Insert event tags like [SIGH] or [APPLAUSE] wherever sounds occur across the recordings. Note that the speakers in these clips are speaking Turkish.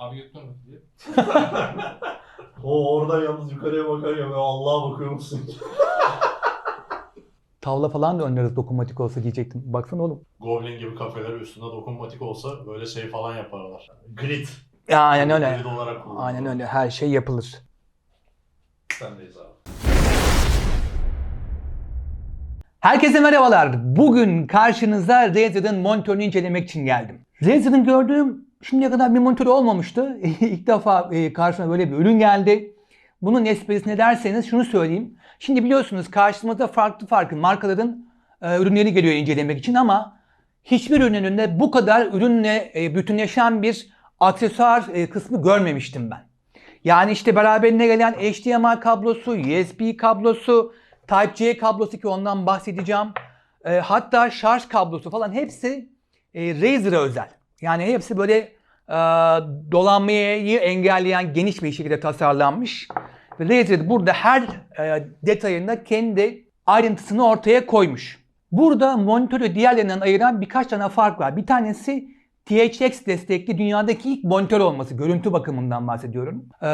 Abi götürme diye. [LAUGHS] O oradan yalnız yukarıya bakar ya ve Allah'a bakıyor musun? [LAUGHS] Tavla falan da oynarız dokunmatik olsa diyecektim. Baksana oğlum. Goblin gibi kafeler üstünde dokunmatik olsa böyle şey falan yaparlar. Grid. Aynen öyle. Grid olarak kullanılır. Aynen öyle. Her şey yapılır. Sendeyiz abi. Herkese merhabalar. Bugün karşınıza Razer'ın monitörünü incelemek için geldim. Razer'ın gördüğüm şimdiye kadar bir monitörü olmamıştı. [LAUGHS] İlk defa e, karşıma böyle bir ürün geldi. Bunun esprisi ne derseniz şunu söyleyeyim. Şimdi biliyorsunuz karşımıza farklı farklı markaların e, ürünleri geliyor incelemek için ama hiçbir ürünün önünde bu kadar ürünle e, bütünleşen bir aksesuar kısmı görmemiştim ben. Yani işte beraberinde gelen HDMI kablosu, USB kablosu, Type-C kablosu ki ondan bahsedeceğim. Hatta şarj kablosu falan hepsi e, Razer'a özel. Yani hepsi böyle e, dolanmayı engelleyen geniş bir şekilde tasarlanmış. Ve Razer burada her e, detayında kendi ayrıntısını ortaya koymuş. Burada monitörü diğerlerinden ayıran birkaç tane fark var. Bir tanesi THX destekli dünyadaki ilk monitör olması. Görüntü bakımından bahsediyorum. Ee,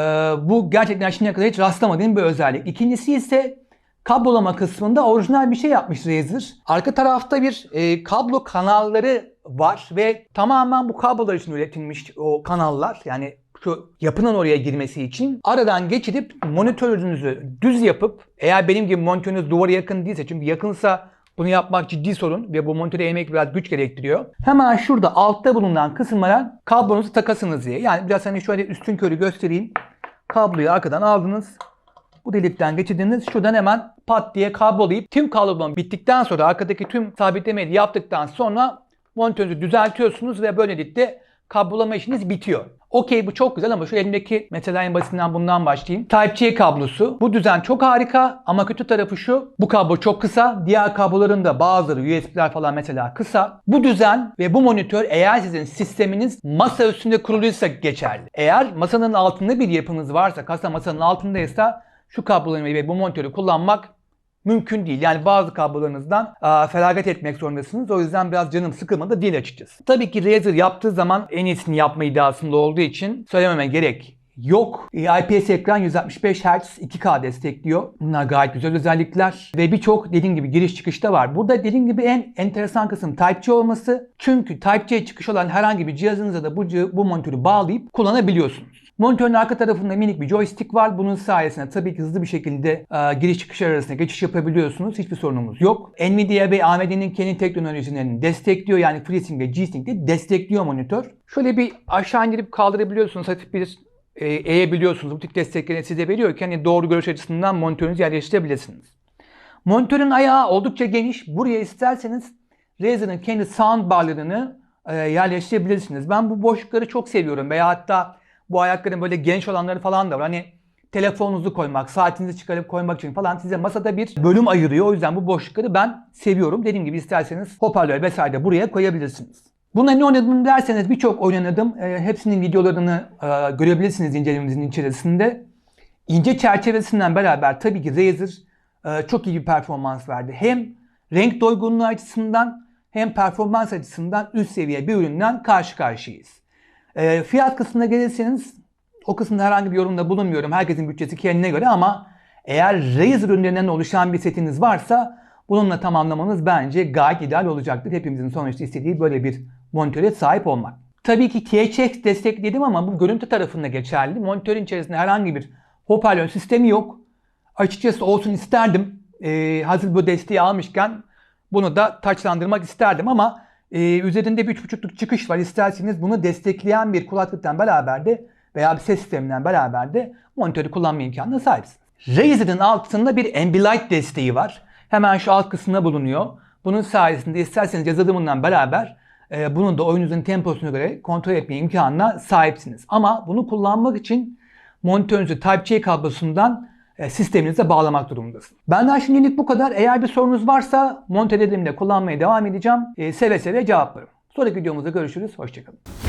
bu gerçekten şimdiye kadar hiç rastlamadığım bir özellik. İkincisi ise kablolama kısmında orijinal bir şey yapmış Razer. Arka tarafta bir e, kablo kanalları var ve tamamen bu kablolar için üretilmiş o kanallar. Yani şu yapının oraya girmesi için aradan geçirip monitörünüzü düz yapıp eğer benim gibi monitörünüz duvara yakın değilse çünkü yakınsa bunu yapmak ciddi sorun ve bu monitöre emek biraz güç gerektiriyor. Hemen şurada altta bulunan kısımlara kablonuzu takasınız diye. Yani biraz hani şöyle üstün körü göstereyim. Kabloyu arkadan aldınız. Bu delikten geçirdiniz. Şuradan hemen pat diye kablolayıp tüm kablolama bittikten sonra arkadaki tüm sabitlemeyi yaptıktan sonra monitörünüzü düzeltiyorsunuz ve böylelikle kablolama işiniz bitiyor. Okey bu çok güzel ama şu elimdeki mesela en basitinden bundan başlayayım. Type-C kablosu. Bu düzen çok harika ama kötü tarafı şu. Bu kablo çok kısa. Diğer kabloların da bazıları USB'ler falan mesela kısa. Bu düzen ve bu monitör eğer sizin sisteminiz masa üstünde kuruluysa geçerli. Eğer masanın altında bir yapınız varsa, kasa masanın altındaysa şu kabloları ve bu monitörü kullanmak mümkün değil. Yani bazı kablolarınızdan aa, feragat etmek zorundasınız. O yüzden biraz canım sıkılmadı değil açıkçası. Tabii ki Razer yaptığı zaman en iyisini yapma iddiasında olduğu için söylememe gerek yok. E, IPS ekran 165 Hz 2K destekliyor. Bunlar gayet güzel özellikler. Ve birçok dediğim gibi giriş çıkışta var. Burada dediğim gibi en enteresan kısım Type-C olması. Çünkü Type-C çıkış olan herhangi bir cihazınıza da bu, bu monitörü bağlayıp kullanabiliyorsunuz. Monitörün arka tarafında minik bir joystick var. Bunun sayesinde tabii ki hızlı bir şekilde e, giriş çıkışlar arasında geçiş yapabiliyorsunuz. Hiçbir sorunumuz yok. Nvidia ve AMD'nin kendi teknolojilerini destekliyor. Yani FreeSync ve G-Sync de destekliyor monitör. Şöyle bir aşağı indirip kaldırabiliyorsunuz. Hafif bir e, eğebiliyorsunuz. Bu tip desteklerini size veriyor ki hani doğru görüş açısından monitörünüzü yerleştirebilirsiniz. Monitörün ayağı oldukça geniş. Buraya isterseniz Razer'ın kendi soundbarlarını e, yerleştirebilirsiniz. Ben bu boşlukları çok seviyorum. Veya hatta bu ayakların böyle geniş olanları falan da var. Hani telefonunuzu koymak, saatinizi çıkarıp koymak için falan size masada bir bölüm ayırıyor. O yüzden bu boşlukları ben seviyorum. Dediğim gibi isterseniz hoparlör vesaire buraya koyabilirsiniz. Buna ne oynadım derseniz birçok oynadım. E, hepsinin videolarını e, görebilirsiniz incelememizin içerisinde. İnce çerçevesinden beraber tabii ki Razer e, çok iyi bir performans verdi. Hem renk doygunluğu açısından hem performans açısından üst seviye bir üründen karşı karşıyayız. E, fiyat kısmına gelirseniz o kısımda herhangi bir yorumda bulunmuyorum. Herkesin bütçesi kendine göre ama eğer Razer ürünlerinden oluşan bir setiniz varsa bununla tamamlamanız bence gayet ideal olacaktır. Hepimizin sonuçta istediği böyle bir monitöre sahip olmak. Tabii ki THX destekledim ama bu görüntü tarafında geçerli. Monitörün içerisinde herhangi bir hoparlör sistemi yok. Açıkçası olsun isterdim. Ee, hazır bu desteği almışken bunu da taçlandırmak isterdim ama e, üzerinde 3.5'luk çıkış var. İsterseniz bunu destekleyen bir kulaklıktan beraber de veya bir ses sisteminden beraber de monitörü kullanma imkanına sahipsiniz. Razer'ın altında bir Ambilight desteği var. Hemen şu alt kısmında bulunuyor. Bunun sayesinde isterseniz yazılımından beraber e, bunun da oyununuzun temposuna göre kontrol etme imkanına sahipsiniz. Ama bunu kullanmak için monitörünüzü Type-C kablosundan e, sisteminize bağlamak durumundasınız. Benden şimdilik bu kadar. Eğer bir sorunuz varsa monitörlerimle kullanmaya devam edeceğim. E, seve seve cevaplarım. Sonraki videomuzda görüşürüz. Hoşçakalın.